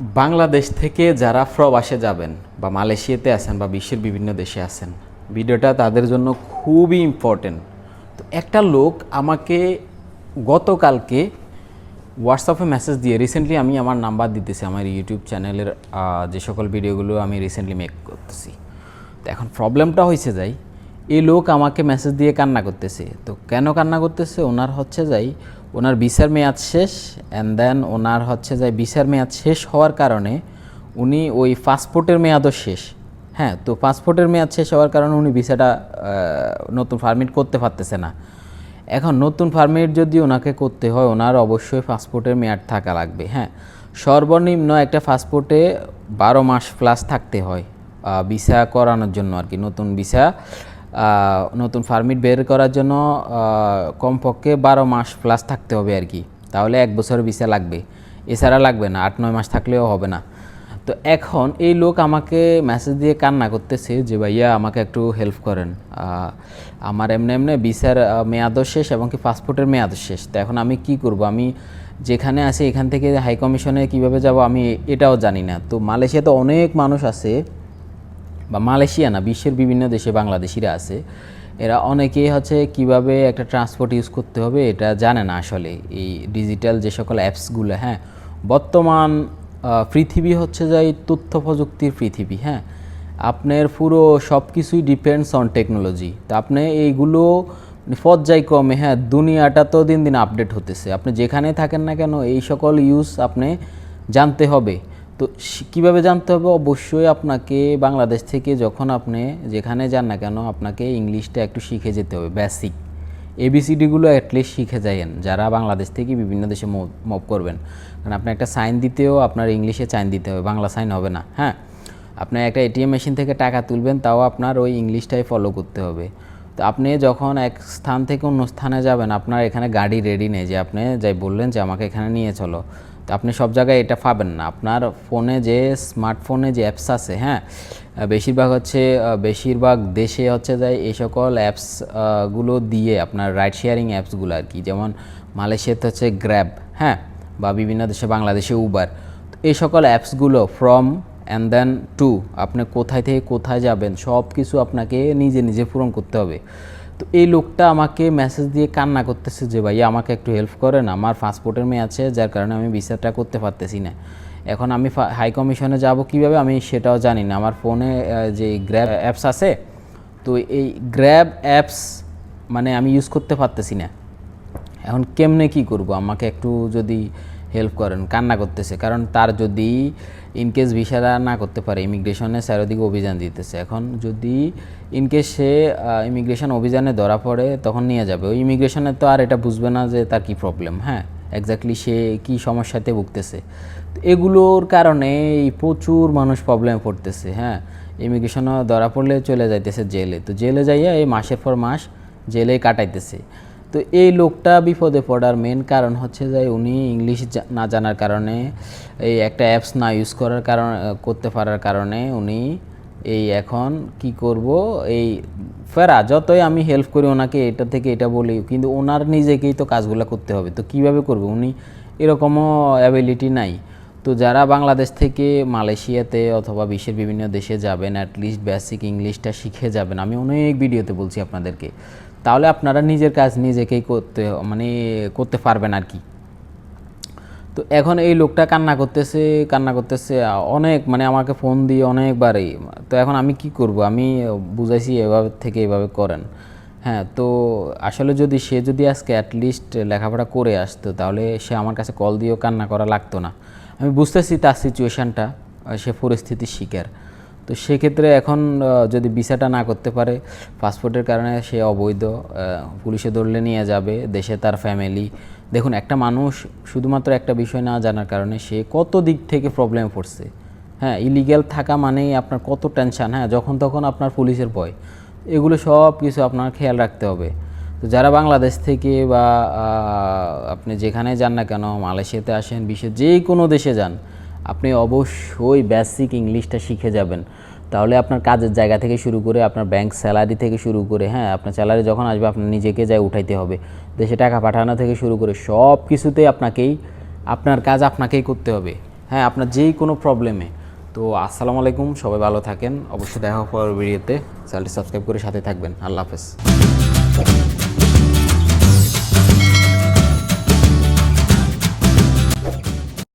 বাংলাদেশ থেকে যারা প্রবাসে যাবেন বা মালয়েশিয়াতে আছেন বা বিশ্বের বিভিন্ন দেশে আছেন, ভিডিওটা তাদের জন্য খুবই ইম্পর্টেন্ট তো একটা লোক আমাকে গতকালকে হোয়াটসঅ্যাপে মেসেজ দিয়ে রিসেন্টলি আমি আমার নাম্বার দিতেছি, আমার ইউটিউব চ্যানেলের যে সকল ভিডিওগুলো আমি রিসেন্টলি মেক করতেছি। তো এখন প্রবলেমটা হয়েছে যাই এই লোক আমাকে মেসেজ দিয়ে কান্না করতেছে। তো কেন কান্না করতেছে? ওনার হচ্ছে যাই ওনার বিচার মেয়াদ শেষ অ্যান্ড দেন ওনার হচ্ছে যে বিচার মেয়াদ শেষ হওয়ার কারণে উনি ওই পাসপোর্টের মেয়াদও শেষ। হ্যাঁ তো পাসপোর্টের মেয়াদ শেষ হওয়ার কারণে উনি ভিসাটা নতুন পারমিট করতে পারতেছে না। এখন নতুন পারমিট যদি ওনাকে করতে হয়, ওনার অবশ্যই পাসপোর্টের মেয়াদ থাকা লাগবে। হ্যাঁ সর্বনিম্ন একটা পাসপোর্টে বারো মাস প্লাস থাকতে হয় ভিসা করানোর জন্য আর কি, নতুন ভিসা। নতুন পারমিট বের করার জন্য কমপক্ষে বারো মাস প্লাস থাকতে হবে আর কি। তাহলে এক বছর ভিসা লাগবে। এছাড়া লাগবে না, আট, নয় মাস থাকলেও হবে না। তো এখন এই লোক আমাকে মেসেজ দিয়ে কান্না করতেছে যে, ভাইয়া, আমাকে একটু হেল্প করেন। আমার এমনি এমনি ভিসার মেয়াদও শেষ এবং কি পাসপোর্টের মেয়াদও শেষ। তো এখন আমি কি করব? আমি যেখানে আছি, এখান থেকে হাই কমিশনে কীভাবে যাব আমি এটাও জানি না। তো মালয়েশিয়াতে অনেক মানুষ আছে বা মালয়েশিয়া না, বিশ্বের বিভিন্ন দেশে বাংলাদেশিরা আছে, এরা অনেকেই হচ্ছে কীভাবে একটা ট্রান্সপোর্ট ইউজ করতে হবে এটা জানে না আসলে। এই ডিজিটাল যে সকল অ্যাপসগুলো হ্যাঁ বর্তমান পৃথিবী হচ্ছে যাই তথ্য প্রযুক্তির পৃথিবী হ্যাঁ। আপনার পুরো সব কিছুই ডিপেন্ডস অন টেকনোলজি তো আপনি এইগুলো পর্যায়ক্রমে হ্যাঁ দুনিয়াটা তো দিন দিন আপডেট হতেছে। আপনি যেখানে থাকেন না কেন, এই সকল ইউজ আপনি জানতে হবে। তো কীভাবে জানতে হবে? অবশ্যই আপনাকে বাংলাদেশ থেকে যখন আপনি যেখানে যান না কেন, আপনাকে ইংলিশটা একটু শিখে যেতে হবে বেসিক এবিসিডিগুলো অ্যাটলিস্ট শিখে যাইয়েন, যারা বাংলাদেশ থেকে বিভিন্ন দেশে মুভ করবেন। কারণ আপনি একটা সাইন দিতেও আপনার ইংলিশে সাইন দিতে হবে, বাংলা সাইন হবে না হ্যাঁ? আপনি একটা এটিএম মেশিন থেকে টাকা তুলবেন, তাও আপনার ওই ইংলিশটাই ফলো করতে হবে। তো আপনি যখন এক স্থান থেকে অন্য স্থানে যাবেন, আপনার এখানে গাড়ি রেডি নেই, যে আপনি যাই বললেন যে আমাকে এখানে নিয়ে চলো। তো আপনি সব জায়গায় এটা পাবেন না। আপনার ফোনে যে স্মার্টফোনে যে অ্যাপস আছে হ্যাঁ? বেশিরভাগ হচ্ছে বেশিরভাগ দেশে হচ্ছে যে এই সকল অ্যাপসগুলো দিয়ে আপনার রাইড শেয়ারিং অ্যাপসগুলো আর কি, যেমন মালয়েশিয়াতে হচ্ছে গ্র্যাব হ্যাঁ? বা বিভিন্ন দেশে, বাংলাদেশে উবার তো এই সকল অ্যাপসগুলো ফ্রম অ্যান্ড দেন টু আপনি কোথায় থেকে কোথায় যাবেন? সব কিছু আপনাকে নিজে নিজে পূরণ করতে হবে। তো এই লোকটা আমাকে মেসেজ দিয়ে কান্না করতেছে যে ভাই আমাকে একটু হেল্প করেন। আমার পাসপোর্টের মেয়ে আছে, যার কারণে আমি ভিসাটা করতে পারতেছি না। এখন আমি হাই কমিশনে যাব কীভাবে? আমি সেটাও জানি না। আমার ফোনে যে গ্র্যাব অ্যাপস আছে, তো এই গ্র্যাব অ্যাপস মানে আমি ইউজ করতে পারতেছি না। এখন কেমনে কি করব? আমাকে একটু যদি হেল্প করেন, কান্না করতেছে। কারণ তার যদি ইনকেস ভিসাটা না করতে পারে ইমিগ্রেশনে চারিদিকে অভিযান দিতেছে। এখন যদি ইনকেস সে ইমিগ্রেশন অভিযানে ধরা পড়ে, তখন নিয়ে যাবে। ওই ইমিগ্রেশনে তো আর এটা বুঝবে না যে তার কি প্রবলেম হ্যাঁ? এক্স্যাক্টলি সে কি সমস্যাতে ভুগতেছে। এগুলোর কারণে এই প্রচুর মানুষ প্রবলেমে পড়তেছে হ্যাঁ? ইমিগ্রেশনে ধরা পড়লে চলে যাইতেছে জেলে। তো জেলে যাইয়া এই মাসের পর মাস জেলে কাটাইতেছে। তো এই লোকটা বিপদে পড়ার মেন কারণ হচ্ছে যে উনি ইংলিশ না জানার কারণে, এই একটা অ্যাপস না ইউজ করার কারণ, করতে পারার কারণে উনি এই এখন কি করব, এই ফেরা, যতই আমি হেল্প করি ওনাকে, এটা থেকে এটা বলি, কিন্তু ওনার নিজেকেই তো কাজগুলো করতে হবে। তো কীভাবে করবে? উনি এরকমও অ্যাবিলিটি নাই। তো যারা বাংলাদেশ থেকে মালয়েশিয়াতে অথবা বিশ্বের বিভিন্ন দেশে যাবেন অ্যাটলিস্ট বেসিক ইংলিশটা শিখে যাবেন। আমি অনেক ভিডিওতে বলছি আপনাদেরকে। তাহলে আপনারা নিজের কাজ নিজেকেই করতে মানে করতে পারবেন আর কি। তো এখন এই লোকটা কান্না করতেছে কান্না করতেছে, অনেক মানে আমাকে ফোন দিয়ে অনেকবারই। তো এখন আমি কি করব? আমি বুঝাইছি এভাবে থেকে এভাবে করেন। হ্যাঁ তো আসলে যদি সে যদি আজকে অ্যাটলিস্ট লেখাপড়া করে আসতো, তাহলে সে আমার কাছে কল দিয়েও কান্না করা লাগতো না। আমি বুঝতেছি তার সিচুয়েশানটা সে পরিস্থিতির শিকার। তো সেক্ষেত্রে এখন যদি ভিসাটা না করতে পারে, পাসপোর্টের কারণে সে অবৈধ পুলিশে ধরলে নিয়ে যাবে, দেশে তার ফ্যামিলি দেখুন, একটা মানুষ শুধুমাত্র একটা বিষয় না জানার কারণে সে কত দিক থেকে প্রবলেমে পড়ছে। হ্যাঁ ইলিগ্যাল থাকা মানেই আপনার কত টেনশন হ্যাঁ যখন তখন আপনার পুলিশের ভয়। এগুলো সব কিছু আপনার খেয়াল রাখতে হবে। তো যারা বাংলাদেশ থেকে বা আপনি যেখানে যান না কেন, মালয়েশিয়াতে আসেন, বিশ্বের যে কোনো দেশে যান আপনি অবশ্যই বেসিক ইংলিশটা শিখে যাবেন। তাহলে আপনার কাজের জায়গা থেকে শুরু করে আপনার ব্যাংক স্যালারি থেকে শুরু করে হ্যাঁ আপনার স্যালারি যখন আসবে, আপনার নিজেকে যাই উঠাইতে হবে। দেশে টাকা পাঠানো থেকে শুরু করে সব কিছুতেই আপনাকেই, আপনার কাজ আপনাকেই করতে হবে। হ্যাঁ আপনার যেই কোনো প্রবলেমে তো আসসালামু আলাইকুম, সবাই ভালো থাকেন। অবশ্যই দেখা হওয়ার ভিডিওতে চ্যানেলটি সাবস্ক্রাইব করে সাথে থাকবেন। আল্লাহ হাফেজ।